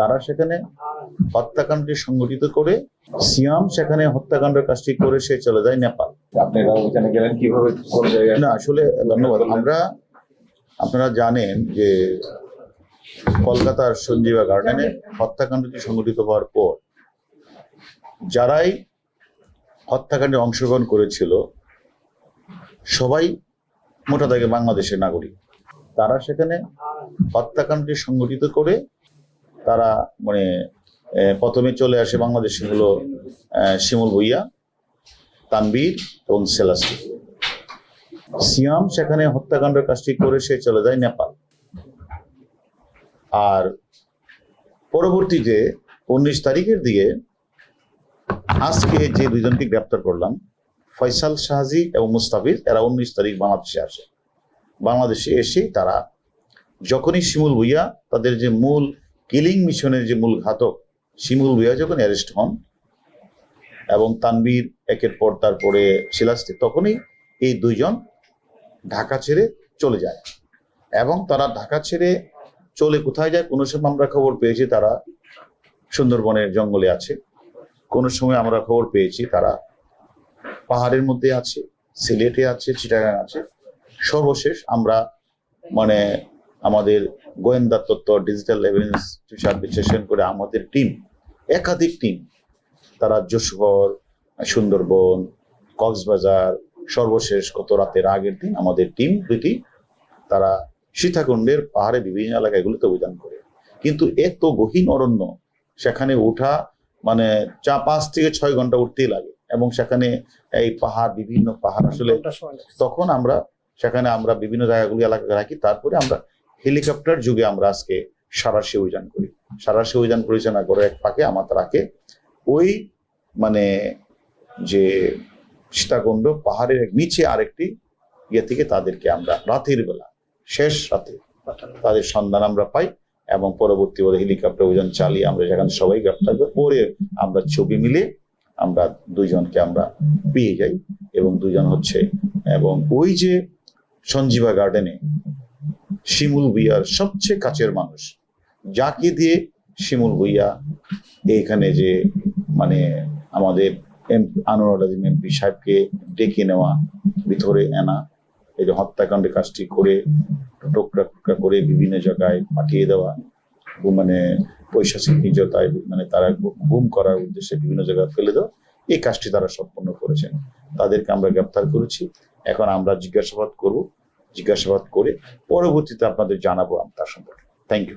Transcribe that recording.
তারা সেখানে হত্যাকাণ্ডটি সংগঠিত করে সিয়াম সেখানে হত্যাকাণ্ডের কাজটি করে সে চলে যায় নেপাল। আপনারা ওইখানে গেলেন কীভাবে? না আসলে ধন্যবাদ। আমরা আপনারা জানেন যে কলকাতার সঞ্জীবা গার্ডেনে হত্যাকাণ্ডটি সংঘটিত হওয়ার পর যারাই হত্যাকাণ্ডে অংশগ্রহণ করেছিল সবাই মোটা দাগে বাংলাদেশের নাগরিক। তারা সেখানে হত্যাকাণ্ডটি সংগঠিত করে তারা মানে প্রথমে চলে আসে বাংলাদেশে হলো শিমুল ভুইয়া তানবীর এবং সেলাসি। সিয়াম সেখানে হত্যাকাণ্ডের কাজটি করে সে চলে যায় নেপাল। আর পরবর্তীতে উনিশ তারিখের দিকে আজকে যে দুজনকে গ্রেপ্তার করলাম, ফয়সাল শাহজি এবং মুস্তাফিজ, এরা উনিশ তারিখ বাংলাদেশে আসে। বাংলাদেশে এসে তারা, যখনই শিমুল ভুইয়া তাদের যে মূল কিলিং মিশনের যে মূল ঘাতক শিমুল ভুইয়া যখন অ্যারেস্ট হন এবং তানবীর একের পর তারপরে শিলাস্তি তখনই এই দুইজন ঢাকা ছেড়ে চলে যায়। এবং তারা ঢাকা ছেড়ে চলে কোথায় যায় কোনো সময় আমরা খবর পেয়েছি তারা সুন্দরবনের জঙ্গলে আছে। কোনো সময় আমরা খবর পেয়েছি তারা পাহাড়ের মধ্যে আছে, সিলেটে আছে, চিটাগাং আছে। সর্বশেষ আমরা মানে আমাদের গোয়েন্দা তত্ত্ব ডিজিটাল এভিডেন্স তুষার বিশ্লেষণ করে আমাদের টিম একাধিক টিম তারা যশোর সুন্দরবন কক্সবাজার সর্বশেষ গত রাতের আগের দিন আমাদের টিম দুটি তারা সীতাকুণ্ডের পাহাড়ে বিভিন্ন এলাকাগুলোতে অভিযান করে। কিন্তু এত গহীন অরণ্য সেখানে ওঠা মানে চা পাঁচ থেকে ছয় ঘণ্টা উঠতেই লাগে এবং সেখানে এই পাহাড় বিভিন্ন পাহাড় আসলে তখন আমরা সেখানে আমরা বিভিন্ন জায়গাগুলি এলাকা রাখি তারপরে আমরা হেলিকপ্টার যুগে আমরা আজকে সারাশি অভিযান করি। সারাশি অভিযান পরিচালনা করে এক পাকে আমার রাখে ওই মানে যে সীতাকুণ্ড পাহাড়ের নিচে আরেকটি ইয়ে থেকে তাদেরকে আমরা রাতের বেলা, শেষ রাতে তাদের সন্ধান আমরা পাই এবং পরবর্তী ওদের হেলিকপ্টার অভিযান চালিয়ে আমরা সেখানে সবাই গ্রেপ্তার করি পরে আমরা ছবি মিলে আমরা দুইজনকে আমরা পেয়ে যাই এবং দুজন হচ্ছে এবং ওই যে সঞ্জীবা গার্ডেনে শিমুল ভুইয়ার সবচেয়ে কাছের মানুষ। যাকে দিয়ে শিমুল ভুইয়া এইখানে যে মানে আমাদের আনোয়ার এমপি সাহেবকে ডেকে নেওয়া, ভিতরে আনা, এই যে হত্যাকাণ্ডের কাজটি করে, টোকরা টুকরা করে বিভিন্ন জায়গায় পাঠিয়ে দেওয়া মানে পৈশাচিক নির্যাতায় মানে তারা গুম করার উদ্দেশ্যে বিভিন্ন জায়গায় ফেলে দেওয়া, এই কাজটি তারা সম্পন্ন করেছেন। তাদেরকে আমরা গ্রেপ্তার করেছি। এখন আমরা জিজ্ঞাসাবাদ করব জিজ্ঞাসাবাদ করে পরবর্তীতে আপনাদের জানাব আমি তার সম্পর্কে। Thank you